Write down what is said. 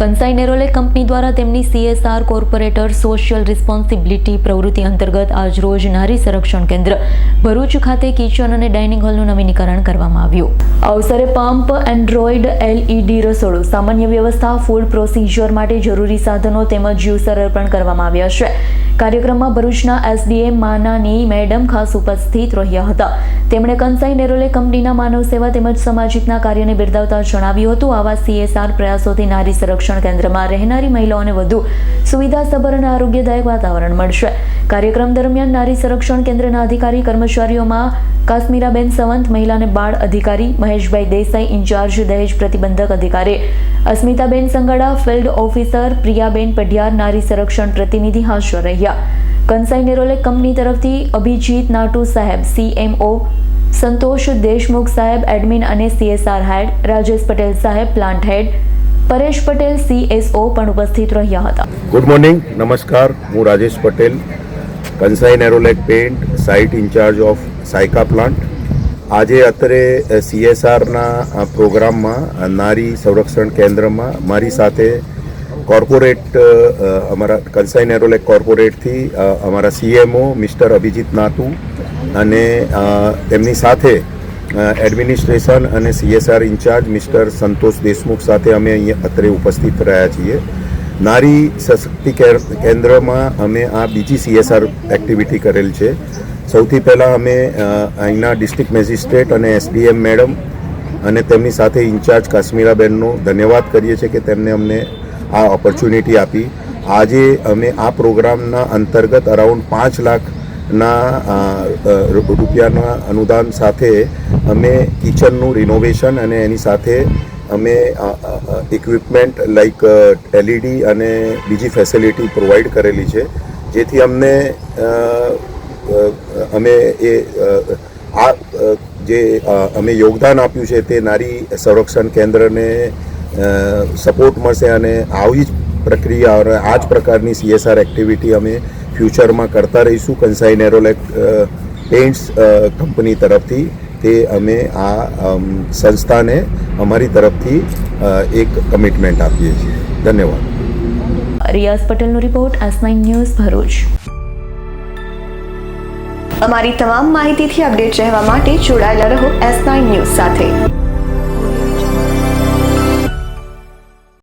કંસાઈ નેરોલે company દ્વારા તેમની CSR corporator social responsibility પ્રવૃત્તિ અંતર્ગત આજરોજ નારી સંરક્ષણ કેન્દ્ર ભરૂચ ખાતે કિચન અને ડાઇનિંગ હોલનું નવીનીકરણ કરવામાં આવ્યું. અવસરે પંપ, એન્ડ્રોઇડ એલઈડી રસોડું, સામાન્ય વ્યવસ્થા, ફૂડ પ્રોસિજર માટે જરૂરી સાધનો તેમજ જ્યુસર અર્પણ કરવામાં આવ્યા છે. કાર્યક્રમમાં ભરૂચના એસડીએમ માનાની મેડમ ખાસ ઉપસ્થિત રહ્યા હતા. તેમણે કંસાઈ નેરોલે કંપનીના માનવ સેવા તેમજ સામાજિકના કાર્યને બિરદાવતા જણાવ્યું હતું. આવા સીએસઆર પ્રયાસોથી નારી સંરક્ષણ કેન્દ્રમાં રહેનારી મહિલાઓને વધુ સુવિધાસભર અને આરોગ્યદાયક વાતાવરણ મળશે. કાર્યક્રમ દરમિયાન નારી સંરક્ષણ કેન્દ્રના અધિકારી, કર્મચારીઓમાં કાશ્મીરાબેન સંવંત મહિલા અને બાળ અધિકારી, મહેશભાઈ દેસાઈ, ઇન્ચાર્જ, દહેજ પ્રતિબંધક અધિકારી, અસ્મિતાબેન સંગડા, ફિલ્ડ ઓફિસર, પ્રિયાબેન પઢિયાર, નારી સંરક્ષણ પ્રતિનિધિ હાજર રહ્યા. કંસાઈ નેરોલે કંપની તરફથી અભિજીત નાટુ સાહેબ, સીએમઓ સંતોષ દેશમુખ સાહેબ, એડમિન અને સીએસઆર હેડ, રાજેશ પટેલ સાહેબ, plant head Paresh Patel CSO પણ ઉપસ્થિત રહ્યા હતા. ગુડ મોર્નિંગ નમસ્કાર. હું Rajesh Patel Kansai Nerolac paint site incharge of Saykha plant આજે અત્રે સીએસઆરના પ્રોગ્રામમાં નારી સંરક્ષણ કેન્દ્રમાં મારી સાથે કોર્પોરેટ અમારા કંસાઈ નેરોલેક કોર્પોરેટથી અમારા સીએમઓ મિસ્ટર અભિજીત નાતુ અને તેમની સાથે એડમિનિસ્ટ્રેશન અને CSR incharge mister Santosh Deshmukh સાથે અમે અહીંયા અત્રે ઉપસ્થિત રહ્યા છીએ. નારી સશક્તિ કેન્દ્રમાં અમે આ બીજી સીએસઆર એક્ટિવિટી કરેલ છે. સૌથી પહેલાં અમે અહીંના ડિસ્ટ્રિક્ટ મેજિસ્ટ્રેટ અને એસડીએમ મેડમ અને તેમની સાથે ઇન્ચાર્જ કાશ્મીરાબેનનો ધન્યવાદ કરીએ છીએ કે તેમને અમને આ ઓપોર્ચ્યુનિટી આપી. આજે અમે આ પ્રોગ્રામના અંતર્ગત અરાઉન્ડ પાંચ લાખના રૂપિયાના અનુદાન સાથે અમે કિચનનું રિનોવેશન અને એની સાથે અમે ઇક્વિપમેન્ટ લાઈક એલઈડી અને બીજી ફેસિલિટી પ્રોવાઈડ કરેલી છે. જેથી અમને અમે એ આ જે અમે યોગદાન આપ્યું છે તે નારી સંરક્ષણ કેન્દ્રને સપોર્ટ મળશે અને આવી જ પ્રક્રિયા આ જ પ્રકારની સીએસઆર એક્ટિવિટી અમે ફ્યુચરમાં કરતા રહીશું. કંસાઈ નેરોલેક પેઇન્ટ્સ કંપની તરફથી. તે અમે આ સંસ્થાને અમારી તરફથી એક કમિટમેન્ટ આપીએ છીએ. ધન્યવાદ. રિયાઝ પટેલનો report S nine news Bharuch. અમારી તમામ માહિતીથી અપડેટ રહેવા માટે જોડાયેલા રહો એસ નાઇન ન્યૂઝ સાથે.